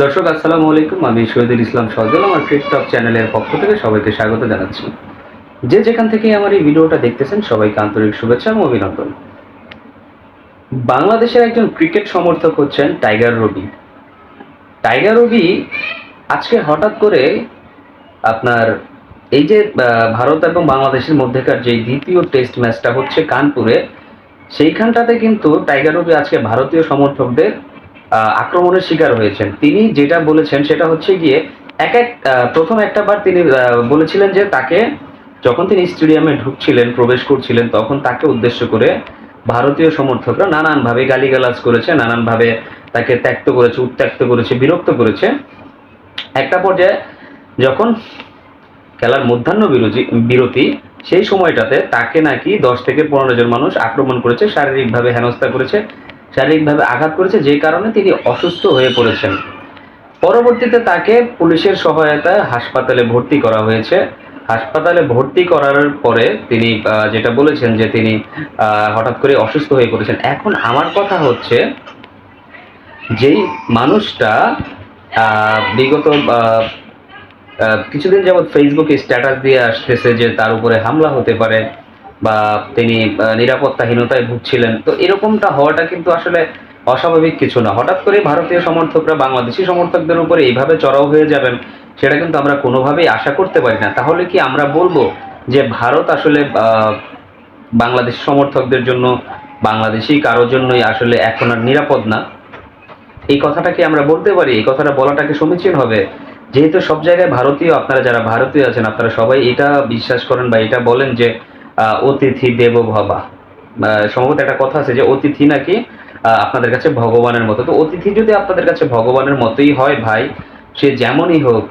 দর্শক, আসসালামু আলাইকুম। আমি শহীদুল ইসলাম সজল, আমার টিকটক চ্যানেলের পক্ষ থেকে সবাইকে স্বাগত জানাচ্ছি। যে যেখান থেকে আমার এই ভিডিওটা দেখতেছেন, সবাইকে আন্তরিক শুভেচ্ছা এবং অভিনন্দন। বাংলাদেশের একজন ক্রিকেট সমর্থক হচ্ছেন টাইগার রবি। টাইগার রবি আজকে হঠাৎ করে আপনার এই যে ভারত এবং বাংলাদেশের মধ্যেকার যে দ্বিতীয় টেস্ট ম্যাচটা হচ্ছে কানপুরে, সেইখানটাতে কিন্তু টাইগার রবি আজকে ভারতীয় সমর্থকদের আক্রমণের শিকার হয়েছেন। তিনি যেটা বলেছেন সেটা হচ্ছে গিয়ে এক এক প্রথম একটা বার তিনি বলেছিলেন যে তাকে যখন তিনি স্টেডিয়ামে ঢুকছিলেন, প্রবেশ করছিলেন, তখন তাকে উদ্দেশ্য করে ভারতীয় সমর্থকরা নানানভাবে গালিগালাজ করেছে, নানানভাবে তাকে ত্যক্ত করেছে, উত্ত্যক্ত করেছে, বিরক্ত করেছে। একটা পর্যায়ে যখন খেলার মধ্যাহ্ন বিরতি বিরতি, সেই সময়টাতে তাকে নাকি দশ থেকে পনেরো জন মানুষ আক্রমণ করেছে, শারীরিকভাবে হেনস্থা করেছে শারীরিকভাবে আঘাত করেছে, যে কারণে তিনি অসুস্থ হয়ে পড়েছেন। পরবর্তীতে তাকে পুলিশের সহায়তায় হাসপাতালে ভর্তি করা হয়েছে। হাসপাতালে ভর্তি করার পরে তিনি যেটা বলেছেন যে তিনি হঠাৎ করে অসুস্থ হয়ে পড়েছেন। এখন আমার কথা হচ্ছে, যেই মানুষটা বিগত কিছুদিন যাবৎ ফেসবুকে স্ট্যাটাস দিয়ে আসতেছে যে তার উপরে হামলা হতে পারে বা তিনি নিরাপত্তাহীনতায় ভুগছিলেন। তো এরকমটা হওয়াটা কিন্তু আসলে অস্বাভাবিক কিছু না। হঠাৎ করে ভারতীয় সমর্থকরা, বাংলাদেশি সমর্থকদের উপরে এইভাবে চড়াও হয়ে যাবেন, সেটা কিন্তু আমরা কোনোভাবেই আশা করতে পারি না। তাহলে কি আমরা বলব যে ভারত আসলে বাংলাদেশি সমর্থকদের জন্য, বাংলাদেশি কারোর জন্যই আসলে এখন আর নিরাপদ না? এই কথাটা কি আমরা বলতে পারি? এই কথাটা বলাটাকে সমীচীন হবে? যেহেতু সব জায়গায় ভারতীয়, আপনারা যারা ভারতীয় আছেন, আপনারা সবাই এটা বিশ্বাস করেন বা এটা বলেন যে অতিথি দেব ভবা সম্ভবত একটা কথা আছে যে অতিথি নাকি আপনাদের কাছে ভগবানের মতো। তো অতিথি যদি আপনাদের কাছে ভগবানের মতোই হয় ভাই, সে যেমনই হোক,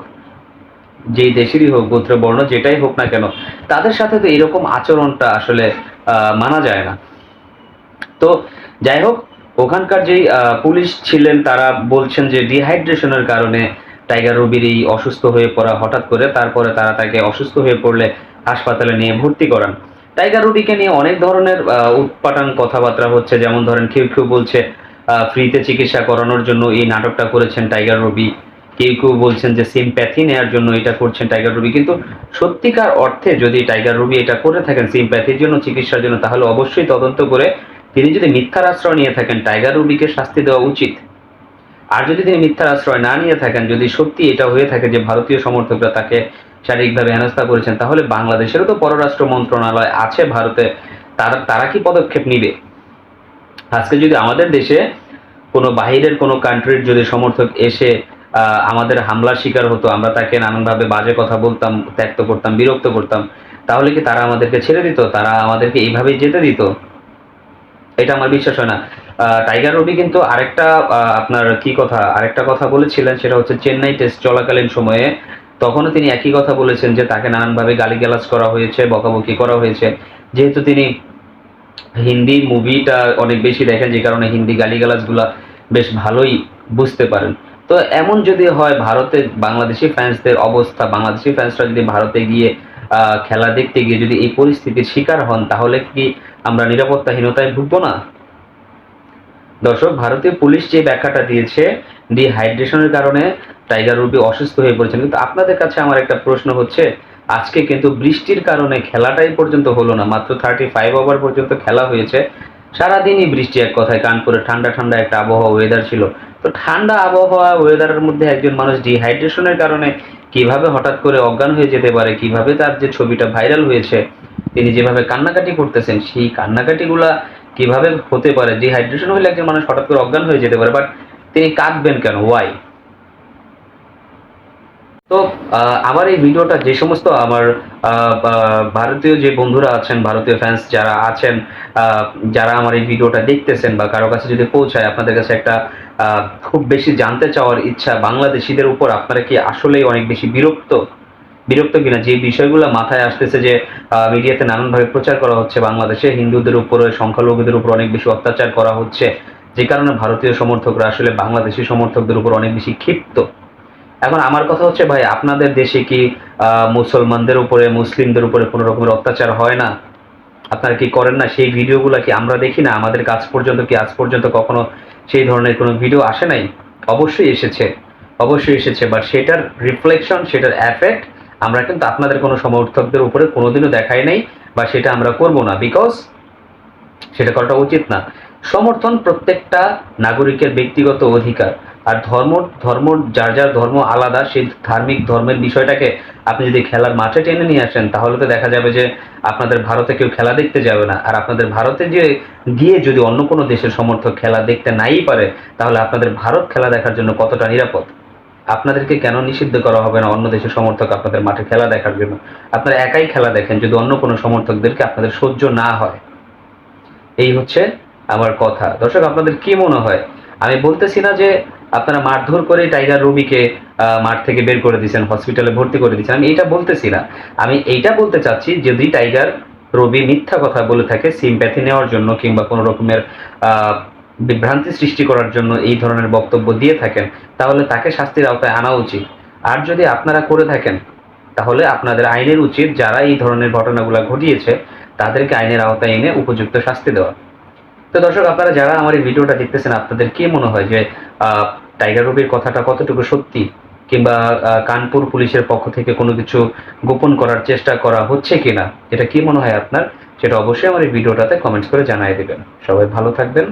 যেই দেশেরই হোক, গোত্র, বর্ণ, যেটাই হোক না কেন, তাদের সাথে তো এরকম আচরণটা আসলে মানা যায় না। তো যাই হোক, ওখানকার যেই পুলিশ ছিলেন তারা বলছেন যে ডিহাইড্রেশনের কারণে টাইগার রবির এই অসুস্থ হয়ে পড়া হঠাৎ করে, তারপরে তারা তাকে অসুস্থ হয়ে পড়লে হাসপাতালে নিয়ে ভর্তি করান। টাইগার রবিকে নিয়ে অনেক ধরনের উৎপাটান কথাবার্তা হচ্ছে। যেমন ধরেন, কেউ কেউ বলছে ফ্রিতে চিকিৎসা করানোর জন্য এই নাটকটা করেছেন টাইগার রবি কেউ কেউ বলছেন যে সিম্প্যাথি নেওয়ার জন্য এটা করছেন টাইগার রবি কিন্তু সত্যিকার অর্থে যদি টাইগার রবি এটা করে থাকেন সিম্প্যাথির জন্য, চিকিৎসার জন্য, তাহলে অবশ্যই তদন্ত করে তিনি যদি মিথ্যার আশ্রয় নিয়ে থাকেন, টাইগার রুবিকে শাস্তি দেওয়া উচিত। আর যদি তিনি মিথ্যার আশ্রয় না নিয়ে থাকেন, যদি সত্যি এটা হয়ে থাকে যে, ভারতীয় সমর্থকরা তাকে শারীরিকভাবে হেনস্থা করেছেন, তাহলে বাংলাদেশেরও তো পররাষ্ট্র মন্ত্রণালয় আছে ভারতে, তারা তারা কি পদক্ষেপ নিবে? আজকে যদি আমাদের দেশে কোনো বাহিরের কোনো কান্ট্রির যদি সমর্থক এসে আমাদের হামলার শিকার হতো, আমরা তাকে নানানভাবে বাজে কথা বলতাম, ত্যক্ত করতাম, বিরক্ত করতাম, তাহলে কি তারা আমাদেরকে ছেড়ে দিত? তারা আমাদেরকে এইভাবেই যেতে দিত? এটা আমার বিশ্বাস হয় না। টাইগার রবি কিন্তু আরেকটা আপনার কি কথা, আরেকটা কথা বলেছিলেন, সেটা হচ্ছে চেন্নাই টেস্ট চলাকালীন সময়ে তখনও তিনি একই কথা বলেছেন যে তাকে নানানভাবে গালিগালাজ করা হয়েছে, বকাবকি করা হয়েছে। যেহেতু তিনি হিন্দি মুভিটা অনেক বেশি দেখেন, যে কারণে হিন্দি গালিগালাজগুলা বেশ ভালোই বুঝতে পারেন। তো এমন যদি হয় ভারতে বাংলাদেশি ফ্যান্সদের অবস্থা, বাংলাদেশি ফ্যান্সরা যদি ভারতে গিয়ে খেলা দেখতে গিয়ে যদি এই পরিস্থিতির শিকার হন, তাহলে কি আমরা নিরাপত্তাহীনতায় ভুগবো না? দর্শক, ভারতীয় পুলিশ যে ব্যাখ্যাটা দিয়েছে ডিহাইড্রেশনের কারণে টাইগার রুবি অসুস্থ হয়ে পড়েছেন। কিন্তু আপনাদের কাছে আমার একটা প্রশ্ন হচ্ছে, আজকে কিন্তু বৃষ্টির কারণে খেলাটাই পর্যন্ত হলো না, মাত্র থার্টি ফাইভ ওভার পর্যন্ত খেলা হয়েছে। সারাদিনই বৃষ্টি এক কথায়, কানপুরে ঠান্ডা ঠান্ডা একটা আবহাওয়া ওয়েদার ছিল। তো ঠান্ডা আবহাওয়া ওয়েদারের মধ্যে একজন মানুষ ডিহাইড্রেশনের কারণে কীভাবে হঠাৎ করে অজ্ঞান হয়ে যেতে পারে, কীভাবে তার যে ছবিটা ভাইরাল হয়েছে, তিনি যেভাবে কান্নাকাটি করতেছেন, সেই কান্নাকাটিগুলা কীভাবে হতে পারে? ডিহাইড্রেশন হলে একজন মানুষ হঠাৎ করে অজ্ঞান হয়ে যেতে পারে বাট তিনি কাঁদবেন কেন? ওয়াই তো আমার এই ভিডিওটা যে সমস্ত আমার ভারতীয় যে বন্ধুরা আছেন, ভারতীয় ফ্যান্স যারা আছেন যারা আমার এই ভিডিওটা দেখতেছেন বা কারও কাছে যদি পৌঁছায়, আপনাদের কাছে একটা খুব বেশি জানতে চাওয়ার ইচ্ছা বাংলাদেশিদের উপর আপনারা কি আসলেই অনেক বেশি বিরক্ত? বিরক্ত কিনা? যে বিষয়গুলো মাথায় আসতেছে যে মিডিয়াতে নানানভাবে প্রচার করা হচ্ছে, বাংলাদেশে হিন্দুদের উপরে, সংখ্যালঘুদের উপর অনেক বেশি অত্যাচার করা হচ্ছে যে কারণে ভারতীয় সমর্থকরা আসলে বাংলাদেশি সমর্থকদের উপর অনেক বেশি ক্ষিপ্ত। এখন আমার কথা হচ্ছে, ভাই, আপনাদের দেশে কি মুসলমানদের উপরে, মুসলিমদের উপরে কোনো রকমের অত্যাচার হয় না? আপনারা কি করেন না? সেই ভিডিওগুলো কি আমরা দেখি না? আমাদের কাছ পর্যন্ত কি আজ পর্যন্ত কখনো সেই ধরনের কোনো ভিডিও আসে নাই? অবশ্যই এসেছে। অবশ্যই এসেছে বাট সেটার রিফ্লেকশন সেটার এফেক্ট আমরা কিন্তু আপনাদের কোনো সমর্থকদের উপরে কোনোদিনও দেখাই নাই, বা সেটা আমরা করব না বিকজ সেটা করাটা উচিত না। সমর্থন প্রত্যেকটা নাগরিকের ব্যক্তিগত অধিকার। আর ধর্ম ধর্ম, যার যার ধর্ম আলাদা, সেই ধার্মিক ধর্মের বিষয়টাকে আপনি যদি খেলার মাঠে টেনে নিয়ে আসেন, তাহলে তো দেখা যাবে যে আপনাদের ভারতে কেউ খেলা দেখতে যাবে না। আর আপনাদের ভারতে যে গিয়ে যদি অন্য কোনো দেশের সমর্থক খেলা দেখতে নাই পারে, তাহলে আপনাদের ভারত খেলা দেখার জন্য কতটা নিরাপদ? আপনাদেরকে কেন নিষিদ্ধ করা হবে না? অন্য দেশের সমর্থক আপনাদের মাঠে খেলা দেখার জন্য। আপনারা একাই খেলা দেখেন, যদি অন্য কোনো সমর্থকদেরকে আপনাদের সহ্য না হয়। এই হচ্ছে আমার কথা। দর্শক, আপনাদের কি মনে হয়? আমি বলতেছি না যে আপনারা মারধর করে টাইগার রবিকে মাঠ থেকে বের করে দিয়েছেন, হসপিটালে ভর্তি করে দিয়েছেন, আমি এইটা বলতেছি না। আমি এইটা বলতে চাচ্ছি, যদি টাইগার রবি মিথ্যা কথা বলে থাকে সিম্প্যাথি নেওয়ার জন্য কিংবা কোনো রকমের বিভ্রান্তি সৃষ্টি করার জন্য এই ধরনের বক্তব্য দিয়ে থাকেন, তাহলে তাকে শাস্তির আওতায় আনা উচিত। আর যদি আপনারা করে থাকেন, তাহলে আপনাদের আইনের উচিত যারা এই ধরনের ঘটনাগুলো ঘটিয়েছে, তাদেরকে আইনের আওতায় এনে উপযুক্ত শাস্তি দেওয়া। তো দর্শক, আপনারা যারা আমার এই ভিডিওটা দেখতেছেন, আপনাদের কি মনে হয় যে টাইগার রবির কথাটা কতটুকু সত্যি? কিংবা কানপুর পুলিশের পক্ষ থেকে কোনো কিছু গোপন করার চেষ্টা করা হচ্ছে কিনা? এটা কি মনে হয় আপনার? সেটা অবশ্যই আমার এই ভিডিওটাতে কমেন্টস করে জানিয়ে দেবেন। সবাই ভালো থাকবেন,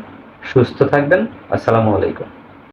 সুস্থ থাকবেন। আসসালামু আলাইকুম।